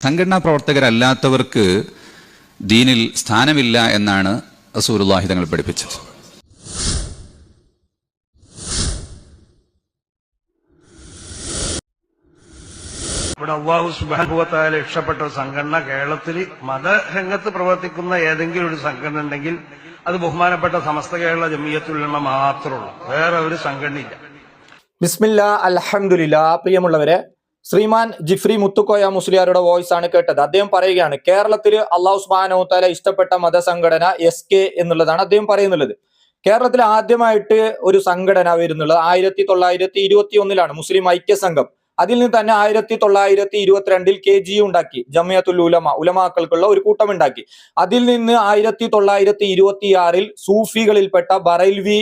സംഘടനാ പ്രവർത്തകരല്ലാത്തവർക്ക് ദീനിൽ സ്ഥാനമില്ല എന്നാണ് റസൂലുള്ളാഹി തങ്ങൾ പഠിപ്പിച്ചത്. ഇവിടെ അള്ളാഹു സുബാനുഭവത്തായ ഇഷ്ടപ്പെട്ട ഒരു സംഘടന കേരളത്തിൽ മതരംഗത്ത് പ്രവർത്തിക്കുന്ന ഏതെങ്കിലും ഒരു സംഘടന ഉണ്ടെങ്കിൽ അത് ബഹുമാനപ്പെട്ട സമസ്ത കേരള ജമീയത്തുലമ മാത്രമുള്ളൂ വേറെ ഒരു സംഘടനയില്ല. ബിസ്മില്ല അലഹമുല്ല പ്രിയമുള്ളവരെ ശ്രീമാൻ ജിഫ്രി മുത്തുക്കോയ മുസ്ലിയാരുടെ വോയിസ് ആണ് കേട്ടത്. അദ്ദേഹം പറയുകയാണ് കേരളത്തിൽ അള്ളാഹു സുബാനോത്താല ഇഷ്ടപ്പെട്ട മതസംഘടന എസ് കെ എന്നുള്ളതാണ് അദ്ദേഹം പറയുന്നുള്ളത്. കേരളത്തിൽ ആദ്യമായിട്ട് ഒരു സംഘടന വരുന്നുള്ളത് ആയിരത്തി തൊള്ളായിരത്തി ഇരുപത്തി ഒന്നിലാണ് മുസ്ലിം ഐക്യ സംഘം അതിൽ നിന്ന് തന്നെ ആയിരത്തി തൊള്ളായിരത്തി ഇരുപത്തിരണ്ടിൽ കെ ജി ഉണ്ടാക്കി ജമിയത്തുൽ ഉലമ ഉലമാക്കൾക്കുള്ള ഒരു കൂട്ടം ഉണ്ടാക്കി അതിൽ നിന്ന് ആയിരത്തി തൊള്ളായിരത്തി ഇരുപത്തിയാറിൽ സൂഫികളിൽപ്പെട്ട ബറൈൽവി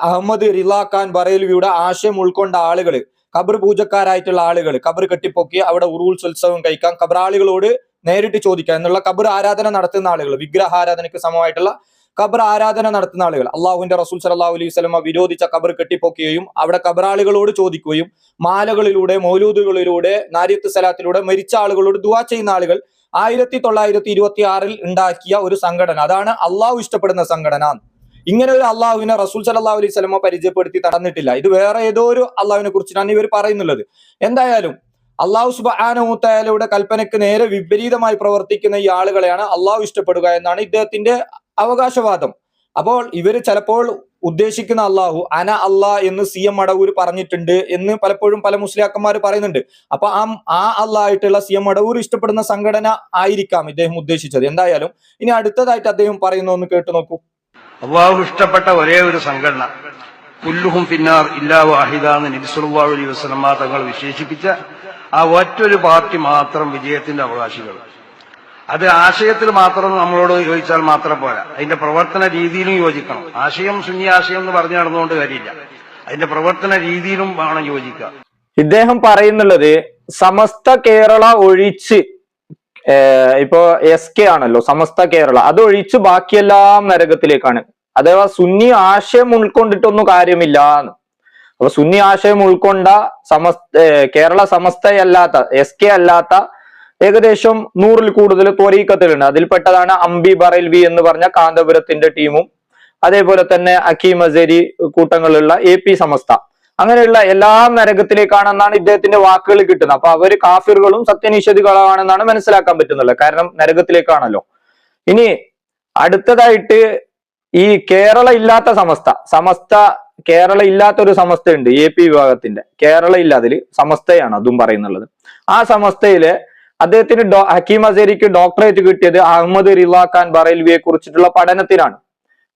അഹമ്മദ് റിലാഖാൻ ഖാൻ ബറേൽവിയുടെ ആശയം ഉൾക്കൊണ്ട ആളുകൾ ഖബർ പൂജക്കാരായിട്ടുള്ള ആളുകൾ ഖബർ കെട്ടിപ്പൊക്കി അവിടെ ഉറൂത്സവം കഴിക്കാം. ഖബറാളികളോട് നേരിട്ട് ചോദിക്കാം. എന്നുള്ള ഖബർ ആരാധന നടത്തുന്ന ആളുകൾ വിഗ്രഹാരാധനയ്ക്ക് സമമായിട്ടുള്ള ഖബർ ആരാധന നടത്തുന്ന ആളുകൾ അള്ളാഹുവിന്റെ റസൂൽ സലാഹു അലൈഹി സ്വലമ വിരോധിച്ച ഖബർ കെട്ടിപ്പൊക്കുകയും അവിടെ ഖബറാളികളോട് ചോദിക്കുകയും മാലകളിലൂടെ മൗലൂദുകളിലൂടെ നാരിയത്ത് സലാത്തിലൂടെ മരിച്ച ആളുകളോട് ദുവാ ചെയ്യുന്ന ആളുകൾ ആയിരത്തി തൊള്ളായിരത്തി ഇരുപത്തി ആറിൽ ഉണ്ടാക്കിയ ഒരു സംഘടന. അതാണ് അള്ളാഹു ഇഷ്ടപ്പെടുന്ന സംഘടന ഇങ്ങനെ ഒരു അള്ളാഹുവിനെ റസൂൽ സല്ലല്ലാഹു അലൈഹി സ്വലമ പരിചയപ്പെടുത്തി തടന്നിട്ടില്ല. ഇത് വേറെ ഏതോ ഒരു അള്ളാഹുവിനെ കുറിച്ചിട്ടാണ് ഇവർ പറയുന്നുള്ളത്. എന്തായാലും അള്ളാഹു സുബാനൂത്തയാലയുടെ കൽപ്പനയ്ക്ക് നേരെ വിപരീതമായി പ്രവർത്തിക്കുന്ന ഈ ആളുകളെയാണ് അള്ളാഹു ഇഷ്ടപ്പെടുക എന്നാണ് ഇദ്ദേഹത്തിന്റെ അവകാശവാദം. അപ്പോൾ ഇവർ ചിലപ്പോൾ ഉദ്ദേശിക്കുന്ന അള്ളാഹു അന അള്ളാ എന്ന് സി എം മടവൂർ പറഞ്ഞിട്ടുണ്ട് എന്ന് പലപ്പോഴും പല മുസ്ലിയാക്കന്മാർ പറയുന്നുണ്ട്. അപ്പൊ ആ ആ അള്ളാഹായിട്ടുള്ള സി എം മടവൂർ ഇഷ്ടപ്പെടുന്ന സംഘടന ആയിരിക്കാം ഇദ്ദേഹം ഉദ്ദേശിച്ചത്. എന്തായാലും ഇനി അടുത്തതായിട്ട് അദ്ദേഹം പറയുന്ന ഒന്ന് കേട്ടു നോക്കൂ. അള്ളാഹു ഇഷ്ടപ്പെട്ട ഒരേ ഒരു സംഘടന. പുല്ലുഹും പിന്നാർ ഇല്ലാ വാഹിദ എന്ന് അലൈഹി വസ്ലമ തങ്ങൾ വിശേഷിപ്പിച്ച ആ ഒറ്റൊരു പാർട്ടി മാത്രം വിജയത്തിന്റെ അവകാശികൾ. അത് ആശയത്തിൽ മാത്രം നമ്മളോട് യോജിച്ചാൽ മാത്രം പോരാ. അതിന്റെ പ്രവർത്തന രീതിയിലും യോജിക്കണം. ആശയം സുന്നി ആശയം എന്ന് പറഞ്ഞു നടന്നുകൊണ്ട് കാര്യമില്ല. അതിന്റെ പ്രവർത്തന രീതിയിലും വേണം യോജിക്കുക. ഇദ്ദേഹം പറയുന്നുള്ളത് സമസ്ത കേരള ഒഴിച്ച് ഇപ്പോ എസ് കെ ആണല്ലോ സമസ്ത കേരള. അതൊഴിച്ച് ബാക്കിയെല്ലാം നരകത്തിലേക്കാണ്. അഥവാ സുന്നി ആശയം ഉൾക്കൊണ്ടിട്ടൊന്നും കാര്യമില്ല എന്ന്. അപ്പൊ സുന്നി ആശയം ഉൾക്കൊണ്ട സമസ്ത കേരള സമസ്തയല്ലാത്ത എസ് കെ അല്ലാത്ത ഏകദേശം നൂറിൽ കൂടുതൽ ത്വരീക്കത്തിലുണ്ട് അതിൽപ്പെട്ടതാണ് അംബി ബറൽവി എന്ന് പറഞ്ഞ കാന്തപുരത്തിന്റെ ടീമും അതേപോലെ തന്നെ അക്കീം അസേരി കൂട്ടങ്ങളുള്ള എ പി സമസ്ത. അങ്ങനെയുള്ള എല്ലാം നരകത്തിലേക്കാണെന്നാണ് ഇദ്ദേഹത്തിന്റെ വാക്കുകൾ കിട്ടുന്നത്. അപ്പൊ അവർ കാഫിറുകളും സത്യനിഷേധികളാണെന്നാണ് മനസ്സിലാക്കാൻ പറ്റുന്നുള്ളത് കാരണം നരകത്തിലേക്കാണല്ലോ. ഇനി അടുത്തതായിട്ട് ഈ കേരള ഇല്ലാത്ത സമസ്ത സമസ്ത കേരള ഇല്ലാത്ത ഒരു സമസ്തയുണ്ട് എ പി വിഭാഗത്തിന്റെ. കേരള ഇല്ല അതിൽ സമസ്തയാണ് അതും പറയുന്നുള്ളത്. ആ സമസ്തയിൽ അദ്ദേഹത്തിന് ഹക്കീം അസേരിക്ക് ഡോക്ടറേറ്റ് കിട്ടിയത് അഹമ്മദ് റിവാഖാൻ ഖാൻ ബറേൽവിയെ കുറിച്ചിട്ടുള്ള പഠനത്തിനാണ്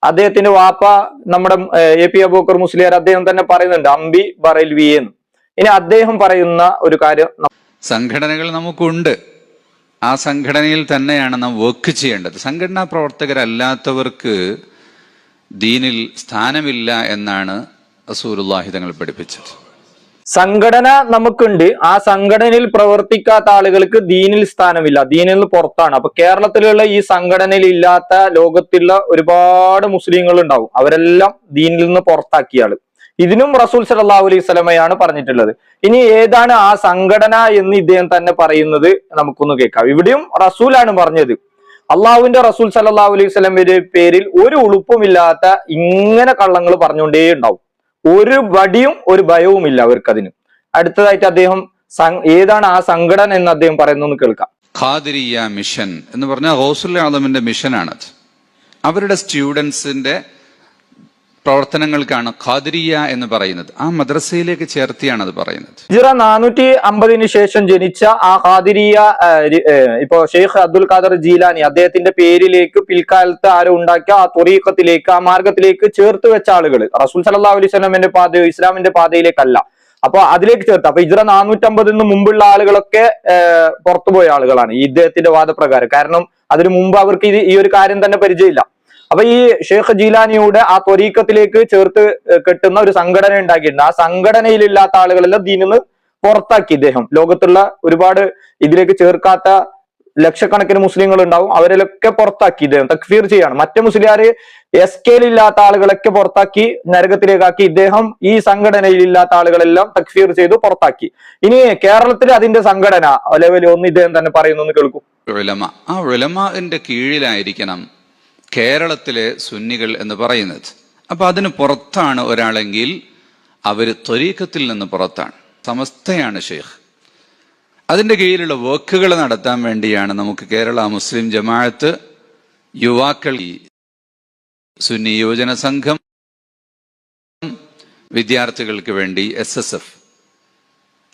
അദ്ദേഹത്തിന്റെ വാപ്പ നമ്മുടെ എ പി അബൂക്കർ മുസ്ലിയാർ അദ്ദേഹം തന്നെ പറയുന്നുണ്ട് അംബി ബറേൽവി എന്ന്. ഇനി അദ്ദേഹം പറയുന്ന ഒരു കാര്യം സംഘടനകൾ നമുക്കുണ്ട്. ആ സംഘടനയിൽ തന്നെയാണ് നാം വർക്ക് ചെയ്യേണ്ടത്. സംഘടനാ പ്രവർത്തകരല്ലാത്തവർക്ക് ദീനിൽ സ്ഥാനമില്ല എന്നാണ് റസൂലുള്ളാഹി തങ്ങൾ പഠിപ്പിച്ചത്. സംഘടന നമുക്കുണ്ട്. ആ സംഘടനയിൽ പ്രവർത്തിക്കാത്ത ആളുകൾക്ക് ദീനിൽ സ്ഥാനമില്ല. ദീനിൽ നിന്ന് പുറത്താണ്. അപ്പൊ കേരളത്തിലുള്ള ഈ സംഘടനയിൽ ഇല്ലാത്ത ലോകത്തുള്ള ഒരുപാട് മുസ്ലിങ്ങൾ ഉണ്ടാവും. അവരെല്ലാം ദീനിൽ നിന്ന് പുറത്താക്കിയ ആൾ. ഇതിനും റസൂൽ സലാഹു അലൈഹി സ്വലമയാണ് പറഞ്ഞിട്ടുള്ളത്. ഇനി ഏതാണ് ആ സംഘടന എന്ന് ഇദ്ദേഹം തന്നെ പറയുന്നത് നമുക്കൊന്ന് കേൾക്കാം. ഇവിടെയും റസൂലാണ് പറഞ്ഞത്. അള്ളാഹുവിന്റെ റസൂൽ സല്ലല്ലാഹു അലൈഹി സ്വലമിന്റെ പേരിൽ ഒരു ഉളുപ്പുമില്ലാത്ത ഇങ്ങനെ കള്ളങ്ങൾ പറഞ്ഞുകൊണ്ടേ ഉണ്ടാവും ഒരു വടിയും ഒരു ഭയവും ഇല്ല അവർക്ക് അതിന് അടുത്തതായിട്ട് അദ്ദേഹം ഏതാണ് ആ സംഘടന എന്ന് അദ്ദേഹം പറയുന്നത് കേൾക്കാം. ഖാദിരിയ മിഷൻ എന്ന് പറഞ്ഞാൽ ഹൗസുൽ ആദമിന്റെ മിഷനാണത്. അവരുടെ സ്റ്റുഡൻസിന്റെ പ്രവർത്തനങ്ങൾക്കാണ് ഖാദിരിയ എന്ന് പറയുന്നത്. ആ മദ്രസയിലേക്ക് ചേർത്തിയാണ് അത് പറയുന്നത്. ഹിജ്റ നാനൂറ്റി അമ്പതിന് ശേഷം ജനിച്ച ആ ഖാദിരിയ ഇപ്പൊ ഷെയ്ഖ് അബ്ദുൽ ഖാദർ ജീലാനി അദ്ദേഹത്തിന്റെ പേരിലേക്ക് പിൽക്കാലത്ത് ആരോ ഉണ്ടാക്കിയ ആ തുറീക്കത്തിലേക്ക് ആ മാർഗത്തിലേക്ക് ചേർത്ത് വെച്ച ആളുകൾ റസൂൽ സല്ലല്ലാഹു അലൈഹി സ്വലമിന്റെ പാതയോ ഇസ്ലാമിന്റെ പാതയിലേക്കല്ല. അപ്പൊ അതിലേക്ക് ചേർത്ത്. അപ്പൊ ഇജ്ര നാനൂറ്റമ്പതിന് മുമ്പുള്ള ആളുകളൊക്കെ പുറത്തുപോയ ആളുകളാണ് ഈ ഇദ്ദേഹത്തിന്റെ വാദപ്രകാരം. കാരണം അതിനു മുമ്പ് അവർക്ക് ഈ ഒരു കാര്യം തന്നെ പരിചയമില്ല. അപ്പൊ ഈ ഷെയ്ഖ് ജീലാനിയുടെ ആ ത്വരീക്കത്തിലേക്ക് ചേർത്ത് കെട്ടുന്ന ഒരു സംഘടന ഉണ്ടാക്കിയിട്ടുണ്ട്. ആ സംഘടനയിലില്ലാത്ത ആളുകളെല്ലാം ദീനിന്ന് പുറത്താക്കി ഇദ്ദേഹം. ലോകത്തുള്ള ഒരുപാട് ഇതിലേക്ക് ചേർക്കാത്ത ലക്ഷക്കണക്കിന് മുസ്ലിങ്ങൾ ഉണ്ടാവും അവരിലൊക്കെ പുറത്താക്കി ഇദ്ദേഹം. തക്ഫീർ ചെയ്യാണ്. മറ്റു മുസ്ലിയാര് എസ് കെയിലില്ലാത്ത ആളുകളൊക്കെ പുറത്താക്കി നരകത്തിലേക്കാക്കി ഇദ്ദേഹം ഈ സംഘടനയിലില്ലാത്ത ആളുകളെല്ലാം തക്ഫീർ ചെയ്തു പുറത്താക്കി. ഇനി കേരളത്തിൽ അതിന്റെ സംഘടന ലെവലിൽ ഒന്ന് ഇദ്ദേഹം തന്നെ പറയുന്നു കേൾക്കും. ഉലമ. ആ ഉലമാന്റെ കീഴിലായിരിക്കണം കേരളത്തിലെ സുന്നികൾ എന്ന് പറയുന്നത്. അപ്പൊ അതിന് പുറത്താണ് ഒരാളെങ്കിൽ അവർ ത്വരീക്കത്തിൽ നിന്ന് പുറത്താണ്. സമസ്തയാണ് ഷെയ്ഖ്. അതിന്റെ കീഴിലുള്ള വർക്കുകൾ നടത്താൻ വേണ്ടിയാണ് നമുക്ക് കേരള മുസ്ലിം ജമാഅത്ത് യുവാക്കൾ സുന്നി യുവജന സംഘം വിദ്യാർത്ഥികൾക്ക് വേണ്ടി എസ് എസ് എഫ്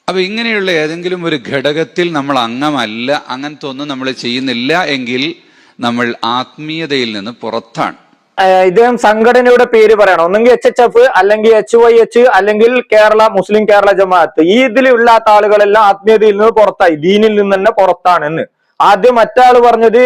അപ്പൊ ഇങ്ങനെയുള്ള ഏതെങ്കിലും ഒരു ഘടകത്തിൽ നമ്മൾ അംഗമല്ല അങ്ങനത്തെ ഒന്നും നമ്മൾ ചെയ്യുന്നില്ല എങ്കിൽ നമ്മൾ ആത്മീയതയിൽ നിന്ന് പുറത്താണ്. ഇദ്ദേഹം സംഘടനയുടെ പേര് പറയണം. ഒന്നെങ്കിൽ എച്ച് എച്ച് എഫ് അല്ലെങ്കിൽ എച്ച് വൈ എച്ച് അല്ലെങ്കിൽ കേരള മുസ്ലിം കേരള ജമാഅത്ത്. ഈ ഇതിലില്ലാത്ത ആളുകളെല്ലാം ആത്മീയതയിൽ നിന്ന് പുറത്തായി. ദീനിൽ നിന്ന് തന്നെ പുറത്താണെന്ന്. ആദ്യം മറ്റാൾ പറഞ്ഞത്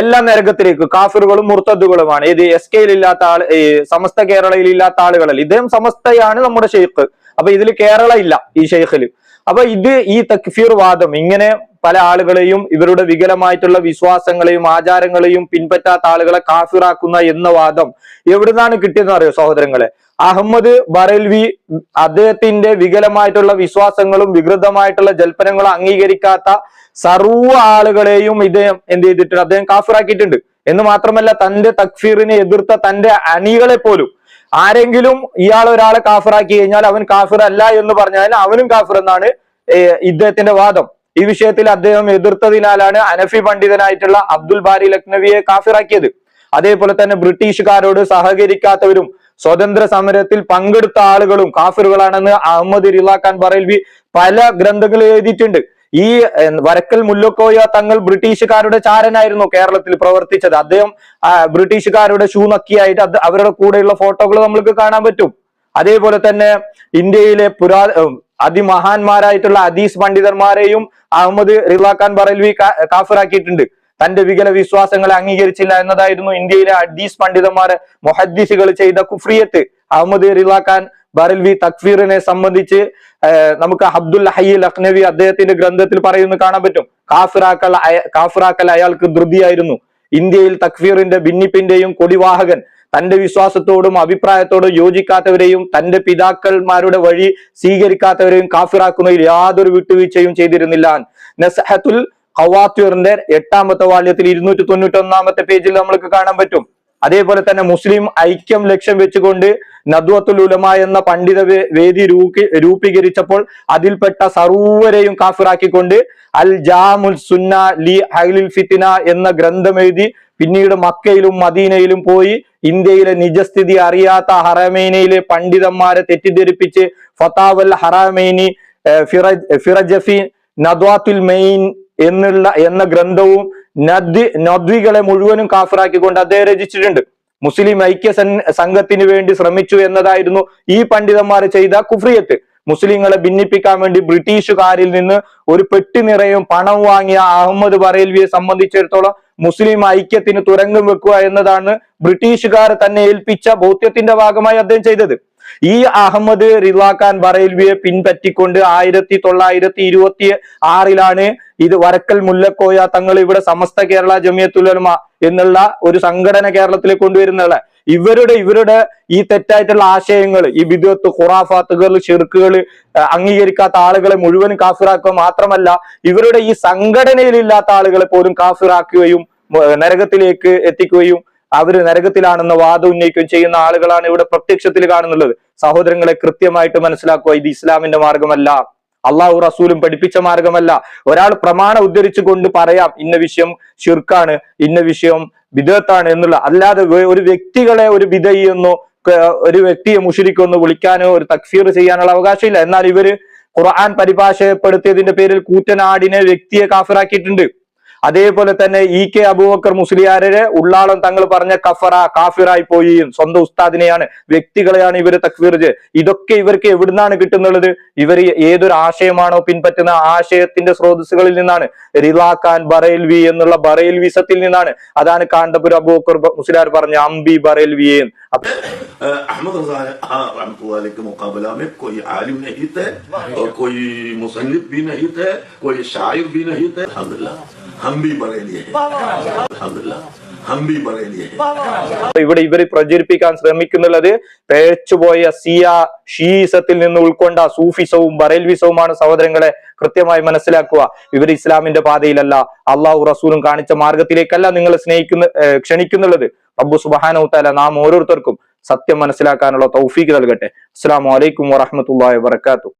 എല്ലാ നരകത്തിലേക്ക് കാഫിറുകളും മുർത്തദ്ദുകളുമാണ്. ഇത് എസ് കെയിൽ ഇല്ലാത്ത ആൾ ഈ സമസ്ത കേരളയിൽ ഇല്ലാത്ത ആളുകളല്ല. ഇദ്ദേഹം സമസ്തയാണ് നമ്മുടെ ഷെയ്ഖ്. അപ്പൊ ഇതിൽ കേരള ഇല്ല ഈ ഷെയ്ഖിൽ അപ്പൊ ഇത് ഈ തക്ഫീർ വാദം ഇങ്ങനെ പല ആളുകളെയും ഇവരുടെ വികലമായിട്ടുള്ള വിശ്വാസങ്ങളെയും ആചാരങ്ങളെയും പിൻപറ്റാത്ത ആളുകളെ കാഫിറാക്കുന്ന എന്ന വാദം എവിടുന്നാണ് കിട്ടിയെന്ന് അറിയോ സഹോദരങ്ങളെ? അഹമ്മദ് ബറേൽവി അദ്ദേഹത്തിന്റെ വികലമായിട്ടുള്ള വിശ്വാസങ്ങളും വികൃതമായിട്ടുള്ള ജൽപ്പനങ്ങളും അംഗീകരിക്കാത്ത സർവ ആളുകളെയും ഇദ്ദേഹം എന്ത് ചെയ്തിട്ടുണ്ട് അദ്ദേഹം കാഫിറാക്കിയിട്ടുണ്ട്. എന്ന് മാത്രമല്ല തന്റെ തക്ഫീറിനെ എതിർത്ത തന്റെ അണികളെ പോലും ആരെങ്കിലും ഇയാൾ ഒരാളെ കാഫിറാക്കി കഴിഞ്ഞാൽ അവൻ കാഫിർ അല്ല എന്ന് പറഞ്ഞാൽ അവനും കാഫിർ എന്നാണ് ഇദ്ദേഹത്തിന്റെ വാദം. ഈ വിഷയത്തിൽ അദ്ദേഹം എതിർത്തതിനാലാണ് അനഫി പണ്ഡിതനായിട്ടുള്ള അബ്ദുൽ ബാരി ലക്നവിയെ കാഫിറാക്കിയത്. അതേപോലെ തന്നെ ബ്രിട്ടീഷുകാരോട് സഹകരിക്കാത്തവരും സ്വതന്ത്ര സമരത്തിൽ പങ്കെടുത്ത ആളുകളും കാഫിറുകളാണെന്ന് അഹമ്മദ് റിലാഖാൻ ബറേൽവി പല ഗ്രന്ഥങ്ങളും എഴുതിയിട്ടുണ്ട്. ഈ വരക്കൽ മുല്ലക്കോയ തങ്ങൾ ബ്രിട്ടീഷുകാരുടെ ചാരനായിരുന്നു കേരളത്തിൽ പ്രവർത്തിച്ചത്. അദ്ദേഹം ബ്രിട്ടീഷുകാരുടെ ഷൂ നക്കിയായിട്ട് അവരുടെ കൂടെയുള്ള ഫോട്ടോകൾ നമ്മൾക്ക് കാണാൻ പറ്റും. അതേപോലെ തന്നെ ഇന്ത്യയിലെ പുരാ അതിമഹാന്മാരായിട്ടുള്ള അദീസ് പണ്ഡിതന്മാരെയും അഹമ്മദ് റിലാഖാൻ ബറൽവി കാഫറാക്കിയിട്ടുണ്ട്. തന്റെ വികല വിശ്വാസങ്ങളെ അംഗീകരിച്ചില്ല എന്നതായിരുന്നു ഇന്ത്യയിലെ ഹദീസ് പണ്ഡിതന്മാരെ മൊഹദ്ദീസുകൾ ചെയ്ത കുഫ്രിയത്ത്. അഹമ്മദ് റിലാഖാൻ ബറൽവി തക്ഫീറിനെ സംബന്ധിച്ച് നമുക്ക് അബ്ദുൽ ഹയ്യ ലഖ്നവി അദ്ദേഹത്തിന്റെ ഗ്രന്ഥത്തിൽ പറയുന്നു കാണാൻ പറ്റും. കാഫിറാക്കൽ കാഫിറാക്കൽ അയാൾക്ക് ധൃതിയായിരുന്നു. ഇന്ത്യയിൽ തക്ഫീറിന്റെ ഭിന്നിപ്പിന്റെയും കൊടിവാഹകൻ തന്റെ വിശ്വാസത്തോടും അഭിപ്രായത്തോടും യോജിക്കാത്തവരെയും തന്റെ പിതാക്കന്മാരുടെ വഴി സ്വീകരിക്കാത്തവരെയും കാഫിറാക്കുന്നതിൽ യാതൊരു വിട്ടുവീഴ്ചയും ചെയ്തിരുന്നില്ല. നസഹത്തുൽ ഖവാത്തിറിന്റെ എട്ടാമത്തെ വാല്യത്തിൽ ഇരുന്നൂറ്റി തൊണ്ണൂറ്റി ഒന്നാമത്തെ പേജിൽ നമ്മൾക്ക് കാണാൻ പറ്റും. അതേപോലെ തന്നെ മുസ്ലിം ഐക്യം ലക്ഷ്യം വെച്ചുകൊണ്ട് നദ്വത്തുൽ ഉലമ എന്ന പണ്ഡിത വേദി രൂപി രൂപീകരിച്ചപ്പോൾ അതിൽപ്പെട്ട സർവരെയും കാഫിറാക്കിക്കൊണ്ട് അൽ ജാമുൽ സുന്ന ലി ഹൈലിൽ ഫിത്തിന എന്ന ഗ്രന്ഥം എഴുതി പിന്നീട് മക്കയിലും മദീനയിലും പോയി ഇന്ത്യയിലെ നിജസ്ഥിതി അറിയാത്ത ഹറമേനയിലെ പണ്ഡിതന്മാരെ തെറ്റിദ്ധരിപ്പിച്ച് ഫതാവൽ ഹറാമേനി ഫിറ ഫിറജ് ഫിറജഫി നദ്വാത്തുൽ മെയിൻ എന്നുള്ള എന്ന ഗ്രന്ഥവും നദ് നദ്വികളെ മുഴുവനും കാഫറാക്കിക്കൊണ്ട് അദ്ദേഹം രചിച്ചിട്ടുണ്ട്. മുസ്ലിം ഐക്യ സംഘത്തിന് വേണ്ടി ശ്രമിച്ചു എന്നതായിരുന്നു ഈ പണ്ഡിതന്മാർ ചെയ്ത കുഫ്രിയത്ത്. മുസ്ലിങ്ങളെ ഭിന്നിപ്പിക്കാൻ വേണ്ടി ബ്രിട്ടീഷുകാരിൽ നിന്ന് ഒരു പെട്ടി നിറയും പണം വാങ്ങിയ അഹമ്മദ് ബറേൽവിയെ സംബന്ധിച്ചിടത്തോളം മുസ്ലിം ഐക്യത്തിന് തുരങ്കം വെക്കുക എന്നതാണ് ബ്രിട്ടീഷുകാർ തന്നെ ഏൽപ്പിച്ച ബോധ്യത്തിന്റെ ഭാഗമായി അദ്ദേഹം ചെയ്തത്. ഈ അഹമ്മദ് റിലാഖാൻ ബറേൽവിയെ പിൻപറ്റിക്കൊണ്ട് ആയിരത്തി തൊള്ളായിരത്തി ഇരുപത്തി ആറിലാണ് ഇത് വരക്കൽ മുല്ലക്കോയ തങ്ങൾ ഇവിടെ സമസ്ത കേരള ജമിയത്തുലമ എന്നുള്ള ഒരു സംഘടന കേരളത്തിലേക്ക് കൊണ്ടുവരുന്നുള്ള ഇവരുടെ ഇവരുടെ ഈ തെറ്റായിട്ടുള്ള ആശയങ്ങൾ ഈ വിദ്വത്ത് ഖുറാഫാത്തുകൾ ഷിർക്കുകൾ അംഗീകരിക്കാത്ത ആളുകളെ മുഴുവൻ കാഫിറാക്കുക മാത്രമല്ല ഇവരുടെ ഈ സംഘടനയിലില്ലാത്ത ആളുകളെ പോലും കാഫിറാക്കുകയും നരകത്തിലേക്ക് എത്തിക്കുകയും അവർ നരകത്തിലാണെന്ന വാദം ഉന്നയിക്കുകയും ചെയ്യുന്ന ആളുകളാണ് ഇവിടെ പ്രത്യക്ഷത്തിൽ കാണുന്നുള്ളത്. സഹോദരങ്ങളെ കൃത്യമായിട്ട് മനസ്സിലാക്കുക ഇത് ഇസ്ലാമിന്റെ മാർഗമല്ല. അള്ളാഹു റസൂലും പഠിപ്പിച്ച മാർഗമല്ല. ഒരാൾ പ്രമാണം ഉദ്ധരിച്ചു കൊണ്ട് പറയാം ഇന്ന വിഷയം ഷിർക്കാണ് ഇന്ന വിഷയം വിദഗത്താണ് എന്നുള്ള. അല്ലാതെ ഒരു വ്യക്തികളെ ഒരു വിധയെന്നോ ഒരു വ്യക്തിയെ മുഷിരിക്കൊന്ന് വിളിക്കാനോ ഒരു തക്ഫീർ ചെയ്യാനുള്ള അവകാശമില്ല. എന്നാൽ ഇവർ ഖുർആൻ പരിഭാഷപ്പെടുത്തിയതിന്റെ പേരിൽ കൂറ്റനാടിനെ വ്യക്തിയെ കാഫിറാക്കിയിട്ടുണ്ട്. അതേപോലെ തന്നെ ഇ കെ അബൂബക്കർ മുസ്ലിയാരെ ഉള്ളാളം തങ്ങൾ പറഞ്ഞ കഫറ കാഫിറായി പോയിയും സ്വന്തം ഉസ്താദിനെയാണ് വ്യക്തികളെയാണ് ഇവർ തക്വീർജ് ചെയ്ത് ഇതൊക്കെ ഇവർക്ക് എവിടുന്നാണ് കിട്ടുന്നുള്ളത്? ഇവർ ഏതൊരു ആശയമാണോ പിൻപറ്റുന്ന? ആശയത്തിന്റെ സ്രോതസ്സുകളിൽ നിന്നാണ്. റിലാഖാൻ ബറേൽവി എന്നുള്ള ബറേൽവിസത്തിൽ നിന്നാണ്. അതാണ് കാന്തപുര അബൂബക്കർ മുസ്ലിയാർ പറഞ്ഞ അംബി ബറേൽവിയെ അപ്പൊ अहमद रजा हाँ रहमतुल्लाह के मुकाबला में कोई आलिम नहीं थे और कोई मुसन्निफ भी नहीं थे कोई शायर भी नहीं थे अल्हम्दुलिल्लाह हम हम भी बरेली है अल्हम्दुलिल्लाह हम भी बरेली है അപ്പൊ ഇവിടെ ഇവര് പ്രചരിപ്പിക്കാൻ ശ്രമിക്കുന്നുള്ളത് പേച്ചുപോയ സിയ ഷീസത്തിൽ നിന്ന് ഉൾക്കൊണ്ട സൂഫിസവും ബറേൽവിസവുമാണ് സഹോദരങ്ങളെ കൃത്യമായി മനസ്സിലാക്കുക ഇവർ ഇസ്ലാമിന്റെ പാതയിലല്ല അള്ളാഹു റസൂലും കാണിച്ച മാർഗത്തിലേക്കല്ല നിങ്ങൾ സ്നേഹിക്കുന്ന ഏർ ക്ഷണിക്കുന്നുള്ളത് അബ്ബു സുബാനൌത്താല നാം ഓരോരുത്തർക്കും സത്യം മനസ്സിലാക്കാനുള്ള തൗഫീക്ക് നൽകട്ടെ. അസ്സാം വലൈക്കും വറഹമത്തല്ലാ വാത്തു